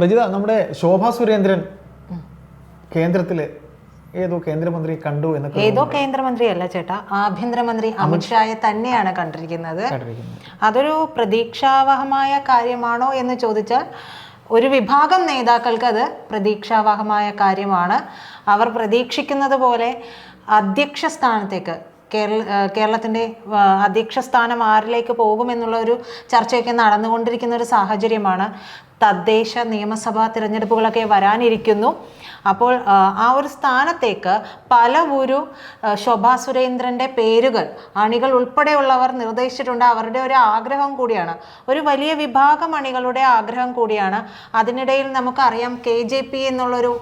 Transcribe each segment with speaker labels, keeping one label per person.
Speaker 1: പ്രജിത നമ്മുടെ ശോഭാ സുരേന്ദ്രൻ കേന്ദ്രത്തിൽ ഏതോ കേന്ദ്രമന്ത്രി കണ്ടു എന്നൊക്കെ
Speaker 2: ഏതോ കേന്ദ്രമന്ത്രി അല്ല ചേട്ടാ ആഭ്യന്തരമന്ത്രി അമിത്ഷായെ തന്നെയാണ് കണ്ടിരിക്കുന്നത്. അതൊരു പ്രതീക്ഷാവഹമായ കാര്യമാണോ എന്ന് ചോദിച്ചാൽ ഒരു വിഭാഗം നേതാക്കൾക്ക് അത് പ്രതീക്ഷാവഹമായ കാര്യമാണ്. അവർ പ്രതീക്ഷിക്കുന്നത് പോലെ അധ്യക്ഷ സ്ഥാനത്തേക്ക് കേരള കേരളത്തിന്റെ അധ്യക്ഷ സ്ഥാനം ആരിലേക്ക് പോകുമെന്നുള്ള ഒരു ചർച്ചയൊക്കെ നടന്നുകൊണ്ടിരിക്കുന്ന ഒരു സാഹചര്യമാണ്. തദ്ദേശ നിയമസഭാ തിരഞ്ഞെടുപ്പുകളൊക്കെ വരാനിരിക്കുന്നു. അപ്പോൾ ആ, ഒരു സ്ഥാനത്തേക്ക് പല ഒരു ശോഭാ സുരേന്ദ്രന്റെ പേരുകൾ അണികൾ ഉൾപ്പെടെയുള്ളവർ നിർദ്ദേശിച്ചിട്ടുണ്ട്. അവരുടെ ഒരു ആഗ്രഹം കൂടിയാണ്. ഒരു വലിയ വിഭാഗം അണികളുടെ ആഗ്രഹം കൂടിയാണ്. അതിനിടയിൽ നമുക്കറിയാം കെ ജെ പി എന്നുള്ളൊരു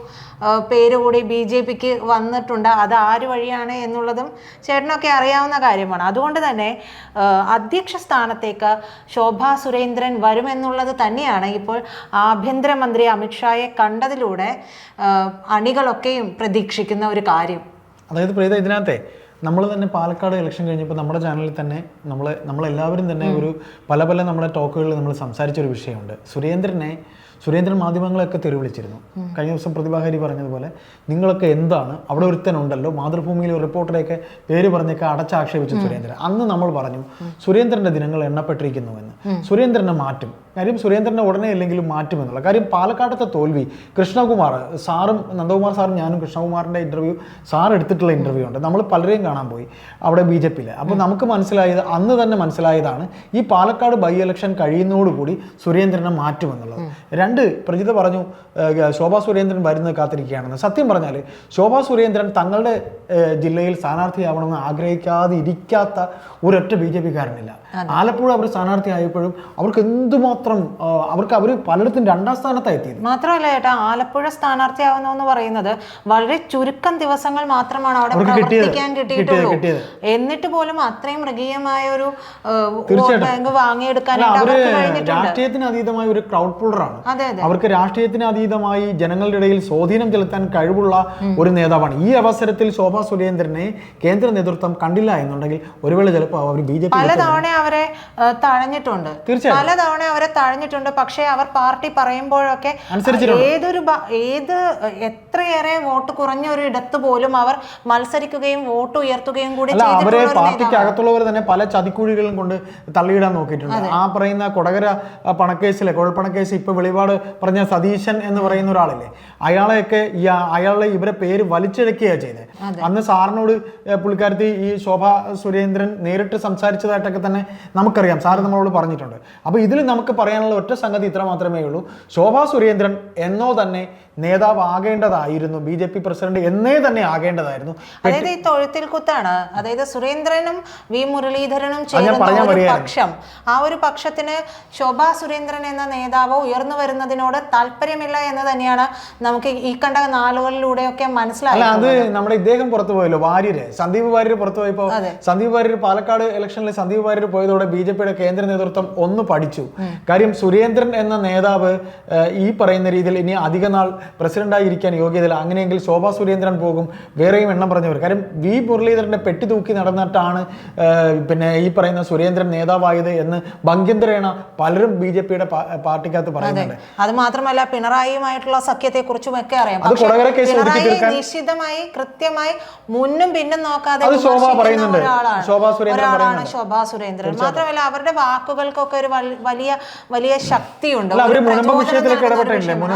Speaker 2: പേര് കൂടി ബി ജെ പിക്ക് വന്നിട്ടുണ്ട്. അത് ആര് വഴിയാണ് എന്നുള്ളതും ചേട്ടനൊക്കെ അറിയാവുന്ന കാര്യമാണ്. അതുകൊണ്ട് തന്നെ അധ്യക്ഷ സ്ഥാനത്തേക്ക് ശോഭാ സുരേന്ദ്രൻ വരുമെന്നുള്ളത് തന്നെയാണ്. ഇപ്പോൾ ആഭ്യന്തരമന്ത്രി അമിത്ഷായെ കണ്ടതിലൂടെ അണികളൊക്കെയും പ്രതീക്ഷിക്കുന്ന ഒരു കാര്യം.
Speaker 1: അതായത് പ്രീത ഇതിനകത്തെ നമ്മൾ തന്നെ പാലക്കാട് ഇലക്ഷൻ കഴിഞ്ഞപ്പോൾ നമ്മുടെ ചാനലിൽ തന്നെ നമ്മൾ നമ്മളെല്ലാവരും തന്നെ ഒരു പല പല നമ്മുടെ ടോക്കുകളിൽ നമ്മൾ സംസാരിച്ച ഒരു വിഷയമുണ്ട്. സുരേന്ദ്രനെ സുരേന്ദ്രൻ മാധ്യമങ്ങളെയൊക്കെ തെരുവിളിച്ചിരുന്നു. കഴിഞ്ഞ ദിവസം പ്രതിഭാഹരി പറഞ്ഞതുപോലെ നിങ്ങളൊക്കെ എന്താണ്? അവിടെ ഒരുത്തനുണ്ടല്ലോ മാതൃഭൂമിയിലെ ഒരു റിപ്പോർട്ടറെയൊക്കെ പേര് പറഞ്ഞൊക്കെ അടച്ചാക്ഷേപിച്ചു സുരേന്ദ്രൻ. അന്ന് നമ്മൾ പറഞ്ഞു സുരേന്ദ്രന്റെ ദിനങ്ങൾ എണ്ണപ്പെട്ടിരിക്കുന്നു എന്ന് സുരേന്ദ്രനെ മാറ്റും. കാര്യം സുരേന്ദ്രനെ ഉടനെ അല്ലെങ്കിലും മാറ്റുമെന്നുള്ള കാര്യം പാലക്കാട്ടത്തെ തോൽവി കൃഷ്ണകുമാർ സാറും നന്ദകുമാർ സാറും ഞാനും കൃഷ്ണകുമാറിന്റെ ഇന്റർവ്യൂ സാർ എടുത്തിട്ടുള്ള ഇന്റർവ്യൂ ഉണ്ട്. നമ്മൾ പലരെയും കാണാൻ പോയി അവിടെ ബി ജെ പിയിൽ അപ്പോൾ നമുക്ക് മനസ്സിലായത് അന്ന് തന്നെ മനസ്സിലായതാണ് ഈ പാലക്കാട് ബൈ ഇലക്ഷൻ കഴിയുന്നതോടുകൂടി സുരേന്ദ്രനെ മാറ്റുമെന്നുള്ളത്. രണ്ട് പ്രജിത പറഞ്ഞു ശോഭാ സുരേന്ദ്രൻ വരുന്നത് കാത്തിരിക്കുകയാണെന്ന്. സത്യം പറഞ്ഞാൽ ശോഭാ സുരേന്ദ്രൻ തങ്ങളുടെ ജില്ലയിൽ സ്ഥാനാർത്ഥിയാവണമെന്ന് ആഗ്രഹിക്കാതെ ഇരിക്കാത്ത ഒരൊറ്റ ബി ജെ പിക്കാരനില്ല. ആലപ്പുഴ അവർ സ്ഥാനാർത്ഥി ആയപ്പോഴും അവർക്ക് എന്തുമാത്രം അവർക്ക് അവർ പലയിടത്തും രണ്ടാം സ്ഥാനത്തായി എത്തിയത്.
Speaker 2: മാത്രമല്ല ചേട്ടാ ആലപ്പുഴ സ്ഥാനാർത്ഥിയാവുന്നു എന്ന് പറയുന്നത് വളരെ ചുരുക്കം ദിവസങ്ങൾ മാത്രമാണ് അവിടെ. പ്രവർത്തിക്കാൻ കിട്ടിയിട്ടുള്ളൂ. എന്നിട്ട് പോലും അത്രയും മൃഗീയമായ ഒരു. ബാങ്ക് വാങ്ങിയെടുക്കാൻ
Speaker 1: രാഷ്ട്രീയത്തിന് അതീതമായ ഒരു ക്രൗഡ് പുള്ളറാണ്.
Speaker 2: അതെ.
Speaker 1: അവർക്ക് രാഷ്ട്രീയത്തിന് അതീതമായി ജനങ്ങളുടെ ഇടയിൽ സ്വാധീനം ചെലുത്താൻ കഴിവുള്ള ഒരു നേതാവാണ്. ഈ അവസരത്തിൽ ശോഭാ സുരേന്ദ്രനെ കേന്ദ്ര നേതൃത്വം കണ്ടില്ല എന്നുണ്ടെങ്കിൽ ഒരു വേള ചിലപ്പോൾ അവർ ബി ജെ പി
Speaker 2: പലതവണ അവരെ തഴഞ്ഞിട്ടുണ്ട്.
Speaker 1: തീർച്ചയായും.
Speaker 2: പലതവണ അവരെ തഴഞ്ഞിട്ടുണ്ട്. പക്ഷേ അവർ പാർട്ടി പറയുമ്പോഴൊക്കെ ഏതൊരു ഏത് എത്രയേറെ വോട്ട് കുറഞ്ഞ ഒരു ഇടത്ത് പോലും അവർ മത്സരിക്കുകയും വോട്ട് ഉയർത്തുകയും കൂടി
Speaker 1: അവരെ പാർട്ടിക്ക് അകത്തുള്ളവർ തന്നെ പല ചതിക്കുഴികളും കൊണ്ട് തള്ളിയിടാൻ നോക്കിയിട്ടുണ്ട്. ആ പറയുന്ന കൊടകര പണക്കേസിലെ കുഴൽപ്പണക്കേസ് ഇപ്പൊ വെളിപാട് പറഞ്ഞ സതീശൻ എന്ന് പറയുന്ന ഒരാളില്ലേ അയാളെയൊക്കെ ഈ അയാളെ ഇവരെ പേര് വലിച്ചിഴക്കുകയാണ് ചെയ്തത് അന്ന് സാറിനോട് പുള്ളിക്കാരത്തി ഈ ശോഭ സുരേന്ദ്രൻ നേരിട്ട് സംസാരിച്ചതായിട്ടൊക്കെ തന്നെ നമുക്കറിയാം. സാർ നമ്മളോട് പറഞ്ഞിട്ടുണ്ട്. അപ്പോൾ ഇതിൽ നമുക്ക് പറയാനുള്ള ഒറ്റ സംഗതി ഇത്ര മാത്രമേ ഉള്ളൂ. ശോഭ സുരേന്ദ്രൻ എന്നോ തന്നെ നേതാവ് ആകേണ്ടതായിരുന്നു. ബി ജെ പി പ്രസിഡന്റ് എന്നേ തന്നെ ആകേണ്ടതായിരുന്നു.
Speaker 2: അതായത് ഈ തൊഴുത്തിൽ കുത്താണ്. അതായത് സുരേന്ദ്രനും വി മുരളീധരനും
Speaker 1: ചേർന്ന
Speaker 2: പക്ഷം ആ ഒരു പക്ഷത്തിന് ശോഭ സുരേന്ദ്രൻ എന്ന നേതാവ് ഉയർന്നു വരുന്നതിനോട് താല്പര്യമില്ല എന്ന് തന്നെയാണ് നമുക്ക് ഈ കണ്ട നാളുകളിലൂടെയൊക്കെ
Speaker 1: അല്ല
Speaker 2: മനസ്സിലായത്
Speaker 1: അത് നമ്മുടെ ഇദ്ദേഹം പുറത്തു പോയല്ലോ വാര്യര്. സന്ദീപ് വാര്യർ പുറത്തു പോയപ്പോ സന്ദീപ് വാര്യർ പാലക്കാട് ഇലക്ഷനിൽ സന്ദീപ് വാര്യർ പോയതോടെ ബി ജെ പിയുടെ കേന്ദ്ര നേതൃത്വം ഒന്ന് പഠിച്ചു. കാര്യം സുരേന്ദ്രൻ എന്ന നേതാവ് ഈ പറയുന്ന രീതിയിൽ ഇനി അധിക നാൾ പ്രസിഡന്റായി ഇരിക്കാൻ യോഗ്യതയില്ല. അങ്ങനെയെങ്കിൽ ശോഭാ സുരേന്ദ്രൻ പോകും വേറെയും എണ്ണം പറഞ്ഞവർ. കാര്യം വി. മുരളീധരന്റെ പെട്ടി തൂക്കി നടന്നിട്ടാണ് പിന്നെ ഈ പറയുന്ന സുരേന്ദ്രൻ നേതാവായത് എന്ന് ഭംഗ്യന്തരേണ പലരും ബി ജെ പിയുടെ പാർട്ടിക്കകത്ത് പറയുന്നുണ്ട്.
Speaker 2: അത് മാത്രമല്ല പിണറായിയുമായിട്ടുള്ള സഖ്യത്തെ കുറിച്ചും ഒക്കെ അറിയാം പിണറായി നിശ്ചിതമായി കൃത്യമായി മുന്നും പിന്നും നോക്കാതെ. ഒരാളാണ്.
Speaker 1: ശോഭാ സുരേന്ദ്രൻ
Speaker 2: ഒരാളാണ്
Speaker 1: പറയുന്നുണ്ട്.
Speaker 2: ശോഭാ സുരേന്ദ്രൻ മാത്രമല്ല അവരുടെ വാക്കുകൾക്കൊക്കെ ഒരു വലിയ വലിയ ശക്തിയുണ്ട്.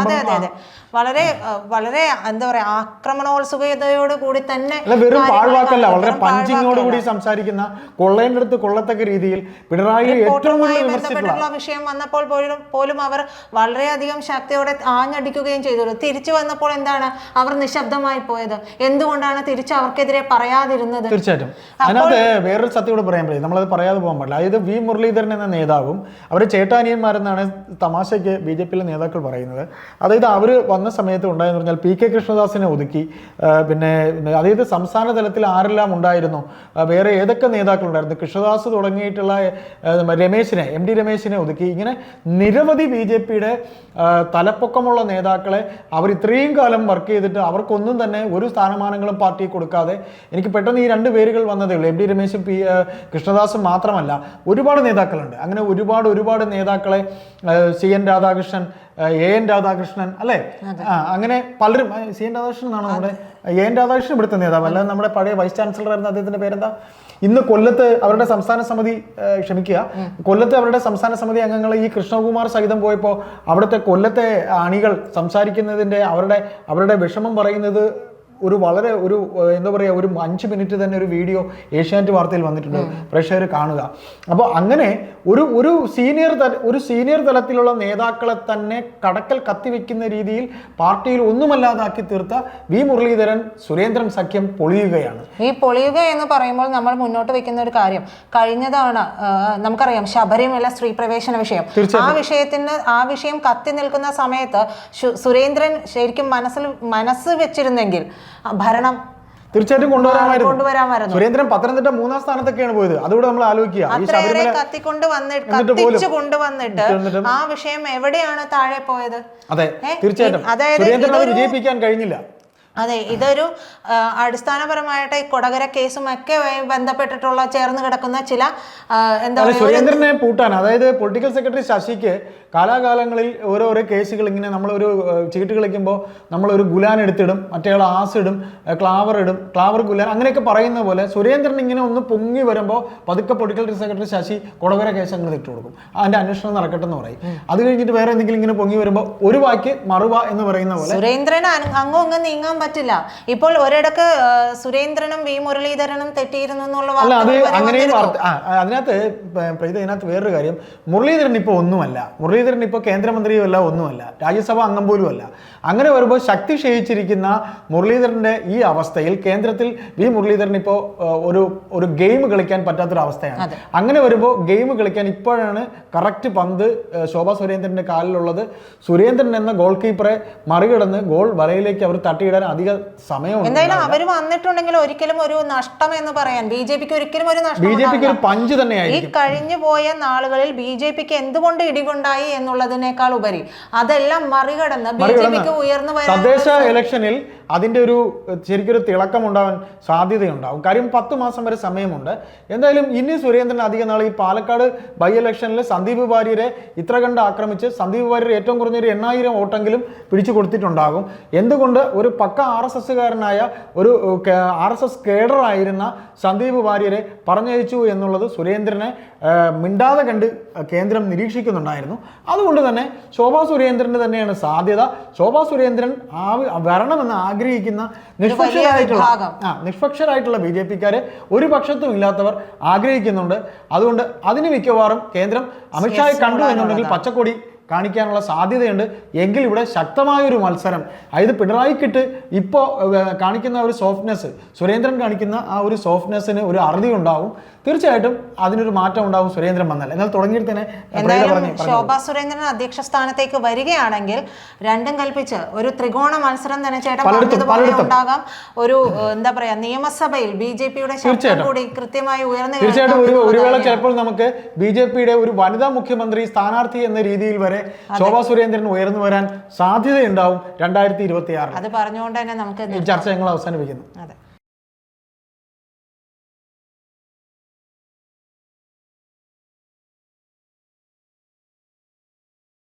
Speaker 2: അതെ അതെ അതെ വളരെ വളരെ എന്താ പറയാ ആക്രമണോത്സുകതയോട് കൂടി തന്നെ
Speaker 1: അല്ല വെറും പാഴ്വാക്കല്ല വളരെ പഞ്ചിങ്ങോട് കൂടി സംസാരിക്കുന്ന കൊള്ളേന്റെ അടുത്ത് കൊള്ളത്തക്ക രീതിയിൽ പിണറായി ഏറ്റവും
Speaker 2: ബന്ധപ്പെട്ടുള്ള വിഷയം വന്നപ്പോൾ പോലും പോലും അവർ വളരെയധികം ശക്തിയോടെ ആഞ്ഞടിക്കുകയും ചെയ്തു തിരിച്ചു വന്നപ്പോൾ എന്താണ് അവർ നിശബ്ദമായി പോയത്? എന്തുകൊണ്ടാണ് തിരിച്ചു അവർക്കെതിരെ പറയാതിരുന്നത്?
Speaker 1: തീർച്ചയായിട്ടും. അതിനകത്ത് വേറൊരു സത്യം കൂടെ പറയാൻ പറ്റില്ല. നമ്മളത് പറയാതെ പോകാൻ പാടില്ല. അതായത് വി മുരളീധരൻ എന്ന നേതാവും അവരുടെ ചേട്ടാനിയന്മാരെന്നാണ് തമാശയ്ക്ക് ബി ജെ പിയിലെ നേതാക്കൾ പറയുന്നത്. അതായത് അവർ വന്ന സമയത്ത് ഉണ്ടായെന്ന് പറഞ്ഞാൽ പി കെ കൃഷ്ണദാസിനെ ഒതുക്കി പിന്നെ അതായത് സംസ്ഥാന തലത്തിൽ ആരെല്ലാം ഉണ്ടായിരുന്നു വേറെ ഏതൊക്കെ നേതാക്കളുണ്ടായിരുന്നു? കൃഷ്ണദാസ് തുടങ്ങിയിട്ടുള്ള രമേശിനെ എം ഡി രമേശിനെ ഒതുക്കി. ഇങ്ങനെ നിരവധി ബി ജെ പിയുടെ തലപ്പൊക്കമുള്ള നേതാക്കളെ അവർ ഇത്രയും കാലം വർക്ക് ചെയ്തിട്ട് അവർക്കൊന്നും തന്നെ ഒരു സ്ഥാനമാനങ്ങളും പാർട്ടി കൊടുക്കാതെ എനിക്ക് പെട്ടെന്ന് ഈ രണ്ട് പേരുകൾ വന്നതേ ഉള്ളൂ. എം ഡി രമേശും പി കൃഷ്ണദാസും മാത്രമല്ല ഒരുപാട് നേതാക്കളുണ്ട്. അങ്ങനെ ഒരുപാട് ഒരുപാട് നേതാക്കളെ C N Radhakrishnan A N Radhakrishnan അല്ലേ? അങ്ങനെ പലരും സി എൻ രാധാകൃഷ്ണൻ ആണ് നമ്മുടെ എ എൻ രാധാകൃഷ്ണൻ ഇവിടുത്തെ നേതാവ് അല്ലാതെ നമ്മുടെ പഴയ വൈസ് ചാൻസലർ ആയിരുന്ന അദ്ദേഹത്തിന്റെ പേരെന്താ? ഇന്ന് കൊല്ലത്ത് അവരുടെ സംസ്ഥാന സമിതി ക്ഷമിക്കുക. കൊല്ലത്ത് അവരുടെ സംസ്ഥാന സമിതി അംഗങ്ങൾ ഈ കൃഷ്ണകുമാർ സഹിതം പോയപ്പോൾ അവിടുത്തെ കൊല്ലത്തെ അണികൾ സംസാരിക്കുന്നതിന്റെ അവരുടെ അവരുടെ വിഷമം പറയുന്നത് ഒരു വളരെ ഒരു എന്താ പറയുക ഒരു അഞ്ച് മിനിറ്റ് തന്നെ ഒരു വീഡിയോ ഏഷ്യാനെറ്റ് വാർത്തയിൽ വന്നിട്ടുണ്ട് പ്രേക്ഷകർ കാണുക. അപ്പോൾ അങ്ങനെ ഒരു ഒരു സീനിയർ തല ഒരു സീനിയർ തലത്തിലുള്ള നേതാക്കളെ തന്നെ കടക്കൽ കത്തിവെക്കുന്ന രീതിയിൽ പാർട്ടിയിൽ ഒന്നുമല്ലാതാക്കി തീർത്ത വി മുരളീധരൻ സുരേന്ദ്രൻ സഖ്യം പൊളിയുകയാണ്.
Speaker 2: ഈ പൊളിയുക എന്ന് പറയുമ്പോൾ നമ്മൾ മുന്നോട്ട് വെക്കുന്ന ഒരു കാര്യം. കഴിഞ്ഞ തവണ നമുക്കറിയാം ശബരിമല സ്ത്രീ പ്രവേശന വിഷയം. ആ വിഷയത്തിന് ആ വിഷയം കത്തി നിൽക്കുന്ന സമയത്ത് സുരേന്ദ്രൻ ശരിക്കും മനസ്സിൽ മനസ്സ് വെച്ചിരുന്നെങ്കിൽ ഭരണം.
Speaker 1: തീർച്ചയായിട്ടും കൊണ്ടുവരാമായിരുന്നു. സുരേന്ദ്രൻ പത്തനംതിട്ട മൂന്നാം സ്ഥാനത്തൊക്കെയാണ് പോയത്. അതുകൂടെ നമ്മൾ ആലോചിക്കുക.
Speaker 2: അത്രയേറെ കത്തിക്കൊണ്ട് വന്നിട്ട് കത്തിച്ചു കൊണ്ടുവന്നിട്ട് ആ വിഷയം എവിടെയാണ് താഴെ പോയത്?
Speaker 1: അതെ തീർച്ചയായിട്ടും. സുരേന്ദ്രൻ അത് വിജയിപ്പിക്കാൻ കഴിഞ്ഞില്ല.
Speaker 2: അതെ ഇതൊരു അടിസ്ഥാനപരമായിട്ട് ഈ കൊടകര കേസും ഒക്കെ ബന്ധപ്പെട്ടിട്ടുള്ള ചേർന്ന് കിടക്കുന്ന ചില എന്താ
Speaker 1: സുരേന്ദ്രനെ പൂട്ടാൻ അതായത് പൊളിറ്റിക്കൽ സെക്രട്ടറി ശശിക്ക് കാലാകാലങ്ങളിൽ ഓരോരോ കേസുകൾ ഇങ്ങനെ നമ്മളൊരു ചീട്ട് കളിക്കുമ്പോൾ നമ്മളൊരു ഗുലാൻ എടുത്തിടും മറ്റേ ആസ് ഇടും ക്ലാവർ ഇടും ക്ലാവർ ഗുലാൻ അങ്ങനെയൊക്കെ പറയുന്ന പോലെ സുരേന്ദ്രൻ ഇങ്ങനെ ഒന്ന് പൊങ്ങി വരുമ്പോൾ പതുക്കെ political secretary Sasi Kodakara case അങ്ങനെ ഇട്ട് കൊടുക്കും. അതിന്റെ അന്വേഷണം നടക്കട്ടെ എന്ന് പറയും. അത് കഴിഞ്ഞിട്ട് വേറെ എന്തെങ്കിലും ഇങ്ങനെ പൊങ്ങി വരുമ്പോൾ ഒരു വാക്ക് മറുവ എന്ന് പറയുന്ന പോലെ
Speaker 2: സുരേന്ദ്രൻ അങ്ങും അങ്ങും നീങ്ങാൻ പറ്റില്ല. ഇപ്പോൾ ഒരിടക്ക് സുരേന്ദ്രനും വി മുരളീധരനും തെറ്റിയിരുന്നു എന്നുള്ള
Speaker 1: അല്ല അത് അങ്ങനെയും അതിനകത്ത് പ്രീത ഇതിനകത്ത് വേറൊരു കാര്യം. മുരളീധരൻ ഇപ്പോൾ ഒന്നുമല്ല. മുരളീധരൻ ഇപ്പോൾ കേന്ദ്രമന്ത്രിയും അല്ല ഒന്നുമല്ല. രാജ്യസഭ അംഗം പോലും അല്ല അങ്ങനെ വരുമ്പോൾ ശക്തി ക്ഷയിച്ചിരിക്കുന്ന മുരളീധരന്റെ ഈ അവസ്ഥയിൽ കേന്ദ്രത്തിൽ വി മുരളീധരൻ ഇപ്പോൾ ഒരു ഒരു ഗെയിം കളിക്കാൻ പറ്റാത്തൊരു അവസ്ഥയാണ്. അങ്ങനെ വരുമ്പോൾ ഗെയിം കളിക്കാൻ ഇപ്പോഴാണ് കറക്റ്റ് പന്ത് ശോഭാ സുരേന്ദ്രന്റെ കാലിലുള്ളത്. സുരേന്ദ്രൻ എന്ന ഗോൾ കീപ്പറെ മറികടന്ന് ഗോൾ വലയിലേക്ക് അവർ തട്ടിയിടാൻ അധിക സമയം
Speaker 2: എന്തായാലും അവർ വന്നിട്ടുണ്ടെങ്കിൽ ഒരിക്കലും ഒരു നഷ്ടം എന്ന് പറയാൻ ബി ജെ പിക്ക് ഒരിക്കലും ഒരു നഷ്ടം
Speaker 1: ബി ജെ പിക്ക് ഒരു. പഞ്ച്
Speaker 2: ഈ
Speaker 1: തന്നെയായിരിക്കും
Speaker 2: കഴിഞ്ഞു പോയ നാളുകളിൽ ബി ജെ പിക്ക് എന്തുകൊണ്ട് ഇടിവുണ്ടായി എന്നുള്ളതിനേക്കാൾ ഉപരി അതെല്ലാം മറികടന്ന് ബി ജെ പിക്ക് ഉയർന്നു വരുന്ന
Speaker 1: തദ്ദേശ ഇലക്ഷനിൽ അതിന്റെ ഒരു ശരിക്കൊരു തിളക്കമുണ്ടാവാൻ സാധ്യതയുണ്ടാവും. കാര്യം പത്ത് മാസം വരെ സമയമുണ്ട്. എന്തായാലും ഇനി സുരേന്ദ്രൻ അധികം നാൾ ഈ പാലക്കാട് ബൈ ഇലക്ഷനിൽ സന്ദീപ് വാര്യരെ ഇത്ര കണ്ട് ആക്രമിച്ച് സന്ദീപ് വാര്യർ ഏറ്റവും കുറഞ്ഞൊരു എണ്ണായിരം വോട്ടെങ്കിലും പിടിച്ചു കൊടുത്തിട്ടുണ്ടാകും. എന്തുകൊണ്ട് ഒരു പക്ക ആർ എസ് എസ്സുകാരനായ ഒരു ആർ എസ് എസ് കേഡറായിരുന്ന സന്ദീപ് വാര്യരെ പറഞ്ഞയച്ചു എന്നുള്ളത് സുരേന്ദ്രനെ മിണ്ടാതെ കണ്ട് കേന്ദ്രം നിരീക്ഷിക്കുന്നുണ്ടായിരുന്നു. അതുകൊണ്ട് തന്നെ ശോഭാ സുരേന്ദ്രന് തന്നെയാണ് സാധ്യത. ശോഭാ സുരേന്ദ്രൻ ആ വരണമെന്ന് ആഗ്രഹിക്കുന്ന നിഷ്പക്ഷരായിട്ടുള്ള. ആ നിഷ്പക്ഷരായിട്ടുള്ള ബി ജെ പിക്കാരെ ഒരു പക്ഷത്തും ഇല്ലാത്തവർ ആഗ്രഹിക്കുന്നുണ്ട്. അതുകൊണ്ട് അതിന് മിക്കവാറും കേന്ദ്രം അമിത്ഷായെ കണ്ടു എന്നുണ്ടെങ്കിൽ പച്ചക്കൊടി കാണിക്കാനുള്ള സാധ്യതയുണ്ട്. എങ്കിൽ ഇവിടെ ശക്തമായ ഒരു മത്സരം. അതായത് പിണറായിക്കിട്ട് ഇപ്പോൾ കാണിക്കുന്ന ഒരു സോഫ്റ്റ്നെസ് സുരേന്ദ്രൻ കാണിക്കുന്ന ആ ഒരു സോഫ്റ്റ്നെസ്സിന് ഒരു അറുതി ഉണ്ടാവും. തീർച്ചയായിട്ടും അതിനൊരു മാറ്റം ഉണ്ടാവും സുരേന്ദ്രൻ വന്നാൽ എന്നാൽ തുടങ്ങിയിട്ട് തന്നെ
Speaker 2: എന്തായാലും. ശോഭാ സുരേന്ദ്രൻ അധ്യക്ഷ സ്ഥാനത്തേക്ക് വരികയാണെങ്കിൽ രണ്ടും കൽപ്പിച്ച് ഒരു ത്രികോണ മത്സരം തന്നെ ചേട്ടൻ
Speaker 1: പലയിടത്തും,
Speaker 2: പറഞ്ഞതുപോലെ ഉണ്ടാകാം. ഒരു എന്താ പറയാ നിയമസഭയിൽ ബി ജെ പിയുടെ ശബ്ദം. കൂടി കൃത്യമായി ഉയർന്നു
Speaker 1: തീർച്ചയായിട്ടും ഒരു ഒരു വേള ചിലപ്പോൾ നമുക്ക് ബി ജെ പിയുടെ ഒരു വനിതാ മുഖ്യമന്ത്രി സ്ഥാനാർത്ഥി എന്ന രീതിയിൽ വരെ ശോഭാ സുരേന്ദ്രൻ ഉയർന്നു വരാൻ സാധ്യതയുണ്ടാവും രണ്ടായിരത്തി ഇരുപത്തി ആറ്
Speaker 2: അത് പറഞ്ഞുകൊണ്ട് തന്നെ നമുക്ക്
Speaker 1: ചർച്ച ഞങ്ങൾ അവസാനിപ്പിക്കുന്നു.
Speaker 2: അതെ.